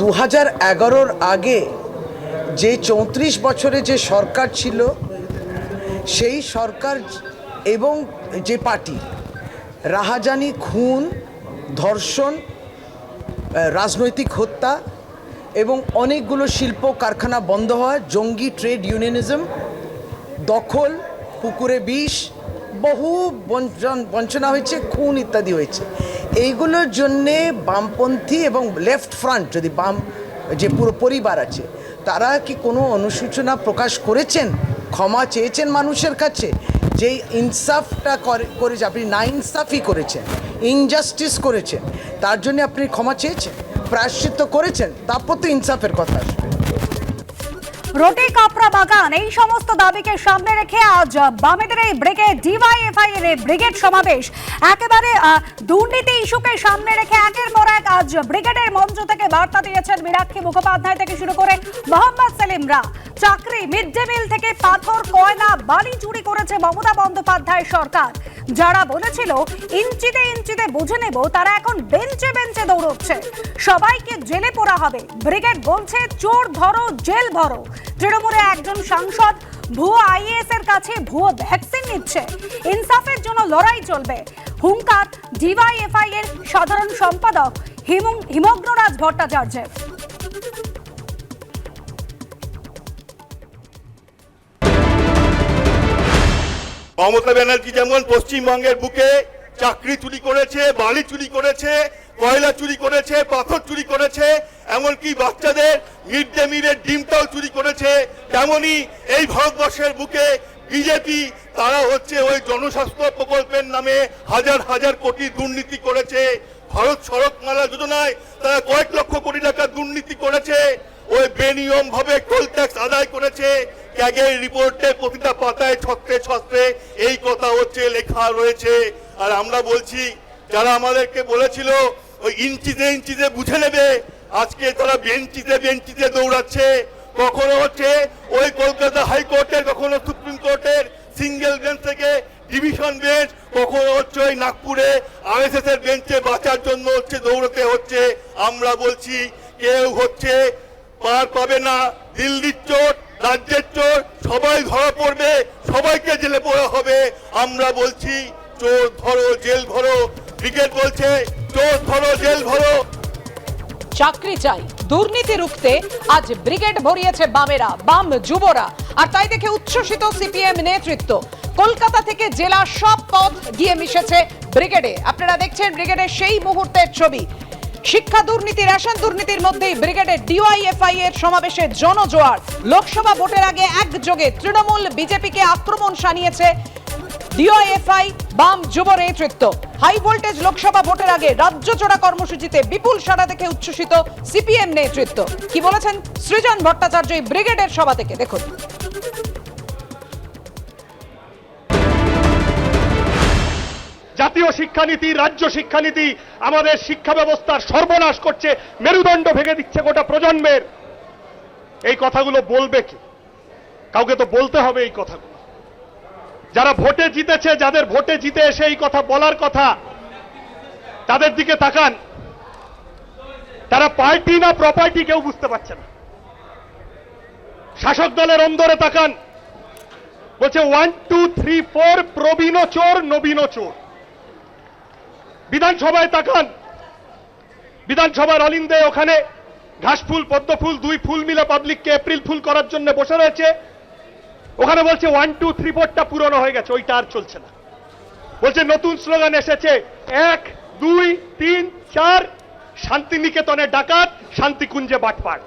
দু হাজার এগারোর আগে যে চৌত্রিশ বছরে যে সরকার ছিল, সেই সরকার এবং যে পার্টি, রাহাজানি খুন, ধর্ষণ রাজনৈতিক হত্যা এবং অনেকগুলো শিল্প কারখানা বন্ধ হওয়া, জঙ্গি ট্রেড ইউনিয়নিজম, দখল, পুকুরে বিষ, বহু বঞ্চন, বঞ্চনা হয়েছে, খুন ইত্যাদি হয়েছে। এইগুলোর জন্যে বামপন্থী এবং লেফট ফ্রন্ট, যদি বাম যে পুরো পরিবার আছে, তারা কি কোনো অনুসূচনা প্রকাশ করেছেন? ক্ষমা চেয়েছেন মানুষের কাছে? যে ইনসাফটা করে, করেছে, আপনি না ইনসাফই করেছেন ইনজাস্টিস করেছেন, তার জন্য আপনি ক্ষমা চেয়েছেন, প্রায়শ্চিত্ত করেছেন, তারপর তো ইনসাফের কথা আসবে। রোটে কাপড়া বাগান, এই সমস্ত দাবিকে সামনে রেখে আজ বামেদের এই ব্রিগেড, ডিওয়াইএফআই এর ব্রিগেড সমাবেশ। একেবারে দুর্নীতি ইস্যুকে সামনে রেখে একের পর এক আজ ব্রিগেডের মঞ্চ থেকে বার্তা দিয়েছেন মীনাক্ষী মুখোপাধ্যায় থেকে শুরু করে মোহাম্মদ সেলিমরা চাকরি, মিড ডে মিল থেকে পাথর, কয়লা, বালি চুরি করেছে মমতা বন্দ্যোপাধ্যায় সরকার। যারা বলেছিল, ইঞ্চিতে ইঞ্চিতে বুঝে নেব, তারা এখন বেঞ্চে বেঞ্চে দৌড়চ্ছে। সবাইকে জেলে পোরা হবে। ব্রিগেড বলছে, চোর ধরো, জেল ভরো। তৃণমূলে একজন সাংসদ, ভুয়ো আইএএস এর কাছে ভুয়ো ভ্যাকসিন নিচ্ছে। ইনসাফের জন্য লড়াই চলবে। হুঙ্কার, ডিওয়াইএফআই এর সাধারণ সম্পাদক হিমং- হিমগ্নরাজ ভট্টাচার্যের। মমতা ব্যানার্জি যেমন পশ্চিমবঙ্গের বুকে চাকরি চুরি করেছে, বালি চুরি করেছে, কয়লা চুরি করেছে, পাথর চুরি করেছে, এমনকি বাচ্চাদের মিড ডে মিলের ডিমটাও চুরি করেছে, তেমনি এই ভারতবর্ষের বুকে বিজেপি, তারা হচ্ছে ওই জনস্বাস্থ্য প্রকল্পের নামে হাজার হাজার কোটি দুর্নীতি করেছে। ভারত সড়কমালা যোজনায় তারা কয়েক লক্ষ কোটি টাকা দুর্নীতি করেছে। ওই বেনিয়ম ভাবে টোল ট্যাক্স আদায় করেছে। ক্যাগের রিপোর্টে প্রতিটা পাতায় ছত্রে ছত্রে এই কথা হচ্ছে, লেখা রয়েছে। আর আমরা বলছি, যারা আমাদেরকে বলেছিল, ওই ইঞ্চিতে ইঞ্চিতে বুঝে নেবে, আজকে তারা বেঞ্চিতে বেঞ্চিতে দৌড়াচ্ছে। কখনো হচ্ছে ওই কলকাতা হাইকোর্টের, কখনো সুপ্রিম কোর্টের সিঙ্গেল বেঞ্চ থেকে ডিভিশন বেঞ্চ, কখনো হচ্ছে ওই নাগপুরে আরএসএস এর বেঞ্চে বাঁচার জন্য হচ্ছে দৌড়তে হচ্ছে। আমরা বলছি, কেউ হচ্ছে পার পাবে না, দিল্লির রাজ্যের চোর সবাই ধরা পড়বে, সবাইকে জেলে পড়া হবে। আমরা বলছি, চোর ধরো, জেল ভরো। ব্রিগেড বলছে, চোর ধরো, জেল ভরো। চাকরি চাই, দুর্নীতি রুখতে আজ ব্রিগেড ভরিয়েছে বামেরা, বাম যুবরা। আর তাই দেখে উচ্ছ্বসিত সিপিএম নেতৃত্ব। কলকাতা থেকে জেলা সব পদ গিয়ে মিশেছে ব্রিগেডে। আপনারা দেখছেন ব্রিগেডের সেই মুহূর্তের ছবি। শিক্ষা দুর্নীতি রেশন দুর্নীতির মধ্যেই ব্রিগেডের ডিওয়াইএফআই এর সমাবেশে জনজোয়ার। লোকসভা ভোটের আগে একযোগে তৃণমূল বিজেপিকে আক্রমণ শানিয়েছে ডিওএফআই বাম যুব নেতৃত্ব। হাই ভোল্টেজ লোকসভা ভোটের আগে রাজ্য চড়া কর্মসূচিতে বিপুল সাড়া দেখে উচ্ছ্বসিত সিপিএম নেতৃত্ব। কি বলেছেন সৃজন ভট্টাচার্য ব্রিগেডের সভা থেকে? দেখুন। জাতীয় শিক্ষানীতি, রাজ্য শিক্ষানীতি আমাদের শিক্ষা ব্যবস্থার সর্বনাশ করছে, মেরুদণ্ড ভেঙে দিচ্ছে গোটা প্রজন্মের। এই কথাগুলো বলবে কি? কাউকে তো বলতে হবে এই কথাগুলো। যারা ভোটে জিতেছে, যাদের ভোটে জিতে এসে এই কথা বলার কথা, তাদের দিকে তাকান। তারা পার্টি না প্রপার্টি কেউ বুঝতে পারছে না। শাসক দলের অন্দরে তাকান। বলছে, ওয়ান, টু, থ্রি, ফোর প্রবীণ চোর নবীন চোর বিধানসভায় তাকান। বিধানসভার অলিন্দে ওখানে ঘাসফুল পদ্মফুল দুই ফুল মিলে পাবলিককে এপ্রিল ফুল করার জন্য বসে রয়েছে। ওখানে বলছে ওয়ান টু থ্রি ফোরটা পুরনো হয়ে গেছে, ওইটা আর চলছে না। বলছে, নতুন স্লোগান এসেছে, এক, দুই, তিন, চার, শান্তিনিকেতনে ডাকাত, শান্তিকুঞ্জে বাটপাড়